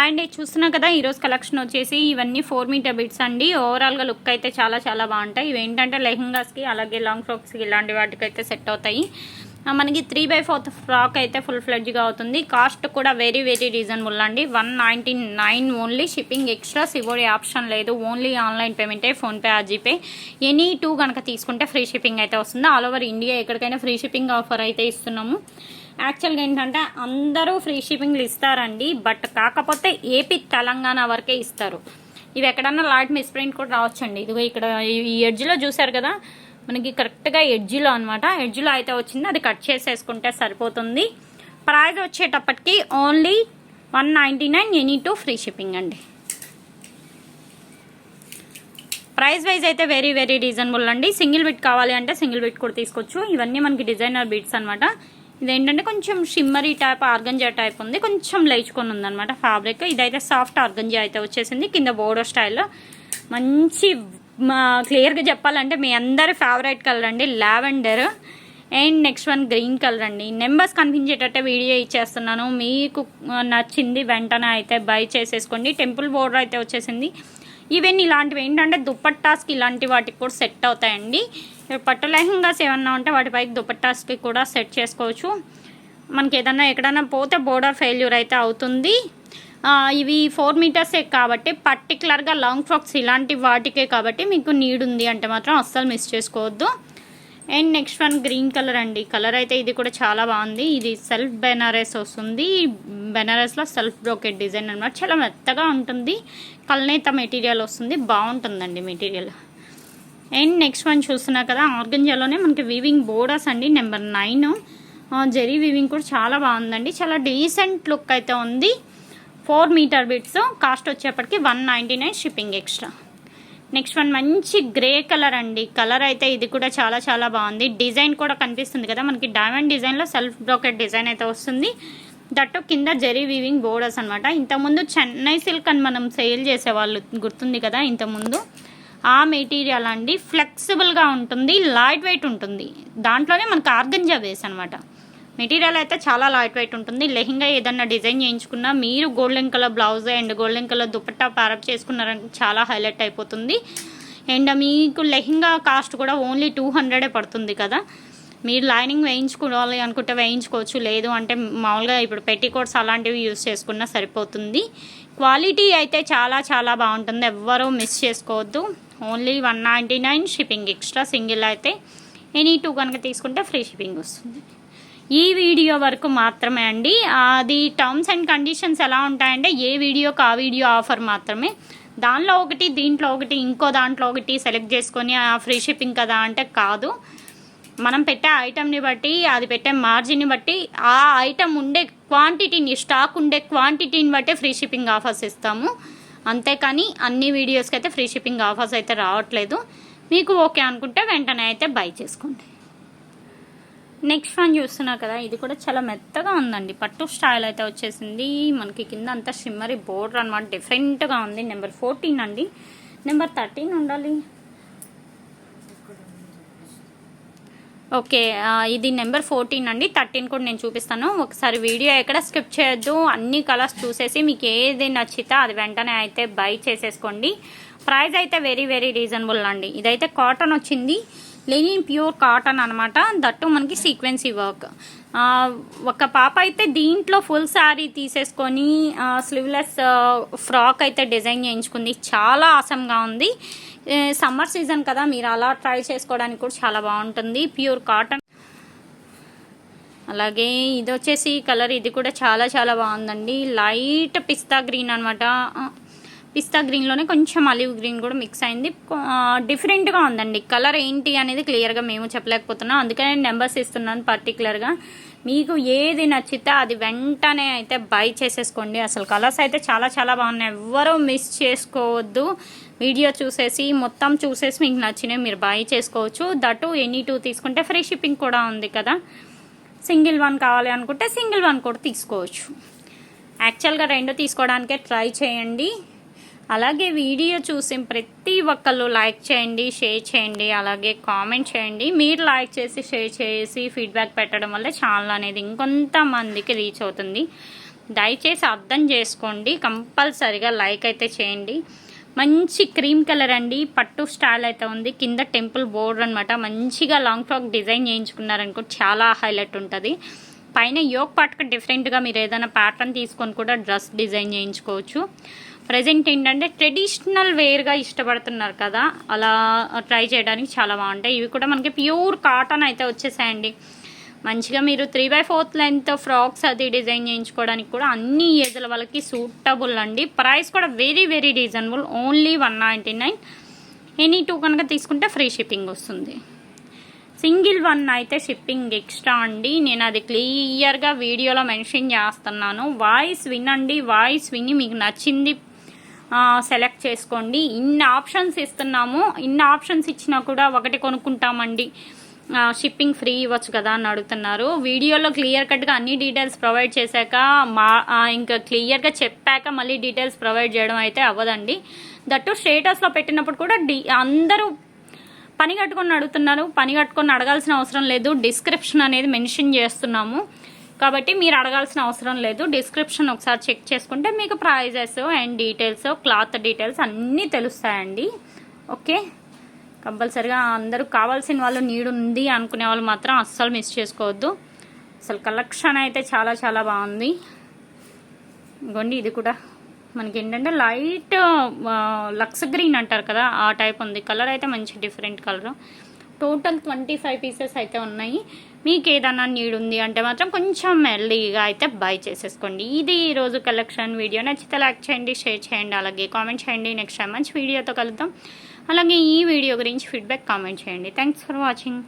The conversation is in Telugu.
అండ్ చూస్తున్నా కదా ఈరోజు కలెక్షన్ వచ్చేసి ఇవన్నీ ఫోర్ మీటర్ బిట్స్ అండి. ఓవరాల్గా లుక్ అయితే చాలా చాలా బాగుంటాయి. ఇవి ఏంటంటే లెహంగాస్కి అలాగే లాంగ్ ఫ్రాక్స్కి ఇలాంటి వాటికి అయితే సెట్ అవుతాయి మనకి త్రీ బై ఫోర్త్ ఫ్రాక్ అయితే ఫుల్ ఫ్లెడ్జ్గా అవుతుంది. కాస్ట్ కూడా వెరీ వెరీ రీజనబుల్ అండి. One ninety nine only shipping extra C O D option లేదు. ఓన్లీ ఆన్లైన్ పేమెంటే ఫోన్పే ఆ జీపే ఎనీ టూ కనుక తీసుకుంటే ఫ్రీ షిప్పింగ్ అయితే వస్తుంది. ఆల్ ఓవర్ ఇండియా ఎక్కడికైనా ఫ్రీ షిప్పింగ్ ఆఫర్ అయితే ఇస్తున్నాము. యాక్చువల్గా ఏంటంటే అందరూ ఫ్రీ షిప్పింగ్లు ఇస్తారండి బట్ కాకపోతే ఏపీ తెలంగాణ వరకే ఇస్తారు. ఇవి ఎక్కడన్నా లాట్ మిస్ప్రింట్ కూడా రావచ్చండి. ఇదిగో ఇక్కడ ఈ ఎడ్జ్లో చూసారు కదా మనకి కరెక్ట్గా ఎడ్జ్లో అనమాట ఎడ్జ్లో అయితే వచ్చింది అది కట్ చేసేసుకుంటే సరిపోతుంది. ప్రైజ్ వచ్చేటప్పటికి only one ninety nine any two free shipping అండి. ప్రైస్ వైజ్ అయితే వెరీ వెరీ రీజనబుల్ అండి. సింగిల్ బిట్ కావాలి అంటే సింగిల్ బిట్ కూడా తీసుకోవచ్చు. ఇవన్నీ మనకి డిజైనర్ బిట్స్ అనమాట ఇదేంటంటే కొంచెం షిమ్మరీ టైప్ ఆర్గంజా టైప్ ఉంది. కొంచెం లేచుకొని ఉందనమాట ఫ్యాబ్రిక్ ఇదైతే సాఫ్ట్ ఆర్గంజా అయితే వచ్చేసింది. కింద బోర్డో స్టైల్లో మంచి మా క్లియర్గా చెప్పాలంటే మీ అందరి ఫేవరెట్ కలర్ అండి. Lavender and next one green colour అండి. నెంబర్స్ కనిపించేటట్టే వీడియో ఇచ్చేస్తున్నాను. మీకు నచ్చింది వెంటనే అయితే బై చేసేసుకోండి. టెంపుల్ బోర్డర్ అయితే వచ్చేసింది. ఈవెన్ ఇలాంటివి ఏంటంటే దుప్పట్టాస్కి ఇలాంటి వాటికి కూడా సెట్ అవుతాయండి. పట్టు లెహంగాస్ ఏమన్నా ఉంటే వాటిపైకి దుపట్టాస్కి కూడా సెట్ చేసుకోవచ్చు. మనకి ఏదన్నా ఎక్కడన్నా పోతే బోర్డర్ ఫెయిల్యూర్ అయితే అవుతుంది. ఇవి ఫోర్ మీటర్సే కాబట్టి పర్టికులర్గా లాంగ్ ఫ్రాక్స్ ఇలాంటి వాటికే కాబట్టి మీకు నీడ్ ఉంది అంటే మాత్రం అస్సలు మిస్ చేసుకోవద్దు. And next one green colour అండి. కలర్ అయితే ఇది కూడా చాలా బాగుంది. ఇది సెల్ఫ్ బెనారస్ వస్తుంది. బెనారస్లో సెల్ఫ్ బ్రోకెట్ డిజైన్ అనమాట చాలా మెత్తగా ఉంటుంది. కల్నేత మెటీరియల్ వస్తుంది. బాగుంటుందండి మెటీరియల్. అండ్ నెక్స్ట్ వన్ చూస్తున్నా కదా ఆర్గంజాలోనే మనకి వీవింగ్ బోర్డర్స్ అండి నెంబర్ నైన్ జెరీ వీవింగ్ కూడా చాలా బాగుందండి. చాలా డీసెంట్ లుక్ అయితే ఉంది. ఫోర్ మీటర్ బిట్స్ కాస్ట్ వచ్చేప్పటికి one ninety nine shipping extra next one మంచి గ్రే కలర్ అండి. కలర్ అయితే ఇది కూడా చాలా చాలా బాగుంది. డిజైన్ కూడా కనిపిస్తుంది కదా మనకి డైమండ్ డిజైన్లో సెల్ఫ్ బ్రోకెట్ డిజైన్ అయితే వస్తుంది. దట్టు కింద జెరీ వీవింగ్ బోర్డర్స్ అనమాట ఇంతకుముందు చెన్నై సిల్క్ అని మనం సేల్ చేసేవాళ్ళు గుర్తుంది కదా ఇంతకుముందు. ఆ మెటీరియల్ అండి ఫ్లెక్సిబుల్గా ఉంటుంది లైట్ వెయిట్ ఉంటుంది. దాంట్లోనే మనకు ఆర్గంజా బేస్ అనమాట మెటీరియల్ అయితే చాలా లైట్ వెయిట్ ఉంటుంది. లెహింగా ఏదన్నా డిజైన్ చేయించుకున్నా మీరు golden colour blouse and golden colour dupatta pair up చేసుకున్నారంటే చాలా హైలైట్ అయిపోతుంది. అండ్ మీకు లెహింగా కాస్ట్ కూడా ఓన్లీ టూ హండ్రెడే పడుతుంది కదా. మీరు లైనింగ్ వేయించుకోవాలి అనుకుంటే వేయించుకోవచ్చు. లేదు అంటే మామూలుగా ఇప్పుడు పెట్టికోట్స్ అలాంటివి యూస్ చేసుకున్నా సరిపోతుంది. క్వాలిటీ అయితే చాలా చాలా బాగుంటుంది. ఎవ్వరూ మిస్ చేసుకోవద్దు. Only one ninety nine shipping extra single అయితే ఎనీ టూ కనుక తీసుకుంటే ఫ్రీ షిప్పింగ్ వస్తుంది. ఈ వీడియో వరకు మాత్రమే అండి. అది టర్మ్స్ అండ్ కండిషన్స్ ఎలా ఉంటాయంటే ఏ వీడియోకి ఆ వీడియో ఆఫర్ మాత్రమే. దానిలో ఒకటి దీంట్లో ఒకటి ఇంకో దాంట్లో ఒకటి సెలెక్ట్ చేసుకొని ఆ ఫ్రీ షిప్పింగ్ కదా అంటే కాదు. మనం పెట్టే ఐటెంని బట్టి అది పెట్టే మార్జిన్ని బట్టి ఆ ఐటెం ఉండే క్వాంటిటీని స్టాక్ ఉండే క్వాంటిటీని బట్టే ఫ్రీ షిప్పింగ్ ఆఫర్స్ ఇస్తాము. అంతేకాని అన్ని వీడియోస్కి అయితే ఫ్రీ షిప్పింగ్ ఆఫర్స్ అయితే రావట్లేదు. మీకు ఓకే అనుకుంటే వెంటనే అయితే బై చేసుకోండి. నెక్స్ట్ వన్ చూస్తున్నా కదా ఇది కూడా చాలా మెత్తగా ఉందండి. పట్టు స్టైల్ అయితే వచ్చేసింది. మనకి కింద అంతా షిమ్మరీ బోర్డర్ అనమాట డిఫరెంట్గా ఉంది. నెంబర్ ఫోర్టీన్ అండి. నెంబర్ థర్టీన్ ఉండాలి. ఓకే ఇది నెంబర్ ఫోర్టీన్ అండి. థర్టీన్ కూడా నేను చూపిస్తాను. ఒకసారి వీడియో ఎక్కడ స్కిప్ చేయొద్దు. అన్ని కలర్స్ చూసేసి మీకు ఏది నచ్చితే అది వెంటనే అయితే బై చేసేసుకోండి. ప్రైస్ అయితే వెరీ వెరీ రీజనబుల్ అండి. ఇదైతే కాటన్ వచ్చింది. లెనిన్ ప్యూర్ కాటన్ అనమాట దట్టు మనకి సీక్వెన్సీ వర్క్. ఒక పాప అయితే దీంట్లో ఫుల్ శారీ తీసేసుకొని స్లీవ్లెస్ ఫ్రాక్ అయితే డిజైన్ చేయించుకుంది. చాలా ఆసంగా ఉంది. సమ్మర్ సీజన్ కదా మీరు అలా ట్రై చేసుకోవడానికి కూడా చాలా బాగుంటుంది. Pure cotton. అలాగే ఇది వచ్చేసి కలర్ ఇది కూడా చాలా చాలా బాగుందండి. లైట్ పిస్తా గ్రీన్ అనమాట పిస్తా గ్రీన్లోనే కొంచెం అలివ్ గ్రీన్ కూడా మిక్స్ అయింది. డిఫరెంట్గా ఉందండి. కలర్ ఏంటి అనేది క్లియర్గా మేము చెప్పలేకపోతున్నాం. అందుకనే నెంబర్స్ ఇస్తున్నాను పర్టికులర్గా మీకు ఏది నచ్చితే అది వెంటనే అయితే బై చేసేసుకోండి. అసలు కలర్స్ అయితే చాలా చాలా బాగున్నాయి. ఎవ్వరూ మిస్ చేసుకోవద్దు. వీడియో చూసేసి మొత్తం చూసేసి మీకు నచ్చినవి మీరు బై చేసుకోవచ్చు. దటు ఎనీ టూ తీసుకుంటే ఫ్రీ షిప్పింగ్ కూడా ఉంది కదా. సింగిల్ వన్ కావాలి అనుకుంటే సింగిల్ వన్ కూడా తీసుకోవచ్చు. యాక్చువల్గా రెండు తీసుకోవడానికే ట్రై చేయండి. అలాగే వీడియో చూసి ప్రతి ఒక్కళ్ళు లైక్ చేయండి షేర్ చేయండి అలాగే కామెంట్ చేయండి. మీరు లైక్ చేసి షేర్ చేసి ఫీడ్బ్యాక్ పెట్టడం వల్ల ఛానల్ అనేది ఇంకొంతమందికి రీచ్ అవుతుంది. దయచేసి అర్థం చేసుకోండి కంపల్సరిగా లైక్ అయితే చేయండి. మంచి క్రీమ్ కలర్ అండి పట్టు స్టైల్ అయితే ఉంది. కింద టెంపుల్ బోర్డర్ అనమాట మంచిగా లాంగ్ ఫ్రాక్ డిజైన్ చేయించుకున్నారనుకో చాలా హైలైట్ ఉంటుంది. పైన యోగ్ పాట్కి డిఫరెంట్గా మీరు ఏదైనా ప్యాటర్న్ తీసుకొని కూడా డ్రెస్ డిజైన్ చేయించుకోవచ్చు. ప్రజెంట్ ఏంటంటే ట్రెడిషనల్ వేర్గా ఇష్టపడుతున్నారు కదా అలా ట్రై చేయడానికి చాలా బాగుంటాయి. ఇవి కూడా మనకి ప్యూర్ కాటన్ అయితే వచ్చేసాయండి. మంచిగా మీరు three by fourth length frocks అది డిజైన్ చేయించుకోవడానికి కూడా అన్ని ఏజ్ల వాళ్ళకి సూటబుల్ అండి. ప్రైస్ కూడా very very reasonable only one ninety nine any two కనుక తీసుకుంటే ఫ్రీ షిప్పింగ్ వస్తుంది. సింగిల్ వన్ అయితే షిప్పింగ్ ఎక్స్ట్రా అండి. నేను అది క్లియర్గా వీడియోలో మెన్షన్ చేస్తున్నాను. వాయిస్ వినండి. వాయిస్ విని మీకు నచ్చింది సెలెక్ట్ చేసుకోండి. ఇన్ని ఆప్షన్స్ ఇస్తున్నాము. ఇన్ని ఆప్షన్స్ ఇచ్చినా కూడా ఒకటి కొనుక్కుంటామండి. షిప్పింగ్ ఫ్రీ ఇవ్వచ్చు కదా అని అడుగుతున్నారు. వీడియోలో క్లియర్ కట్గా అన్ని డీటెయిల్స్ ప్రొవైడ్ చేశాక మా ఇంకా క్లియర్గా చెప్పాక మళ్ళీ డీటెయిల్స్ ప్రొవైడ్ చేయడం అయితే అవ్వదండి. దట్టు స్టేటస్లో పెట్టినప్పుడు కూడా డి అందరూ పని కట్టుకొని అడుగుతున్నారు. పని కట్టుకొని అడగాల్సిన అవసరం లేదు. డిస్క్రిప్షన్ అనేది మెన్షన్ చేస్తున్నాము. కాబట్టి మీరు అడగాల్సిన అవసరం లేదు. డిస్క్రిప్షన్ ఒకసారి చెక్ చేసుకుంటే మీకు prices and details cloth details అన్నీ తెలుస్తాయండి. ఓకే కంపల్సరిగా అందరూ కావాల్సిన వాళ్ళు నీడ్ ఉంది అనుకునే వాళ్ళు మాత్రం అస్సలు మిస్ చేసుకోవద్దు. అసలు కలెక్షన్ అయితే చాలా చాలా బాగుంది. ఇంకోండి ఇది కూడా. మనకి ఏంటంటే లైట్ లక్స్ గ్రీన్ అంటారు కదా ఆ టైప్ ఉంది. కలర్ అయితే మంచి different colour. Total twenty five pieces అయితే ఉన్నాయి. మీకు ఏదైనా నీడ్ ఉంది అంటే మాత్రం కొంచెం మెల్లీగా అయితే బై చేసేసుకోండి. ఇది ఈరోజు కలెక్షన్ వీడియో. నచ్చితే లైక్ చేయండి షేర్ చేయండి అలాగే కామెంట్ చేయండి. నెక్స్ట్ టైం మంచి వీడియోతో కలుద్దాం. అలాగే ఈ వీడియో గురించి ఫీడ్బ్యాక్ కామెంట్ చేయండి. Thanks for watching.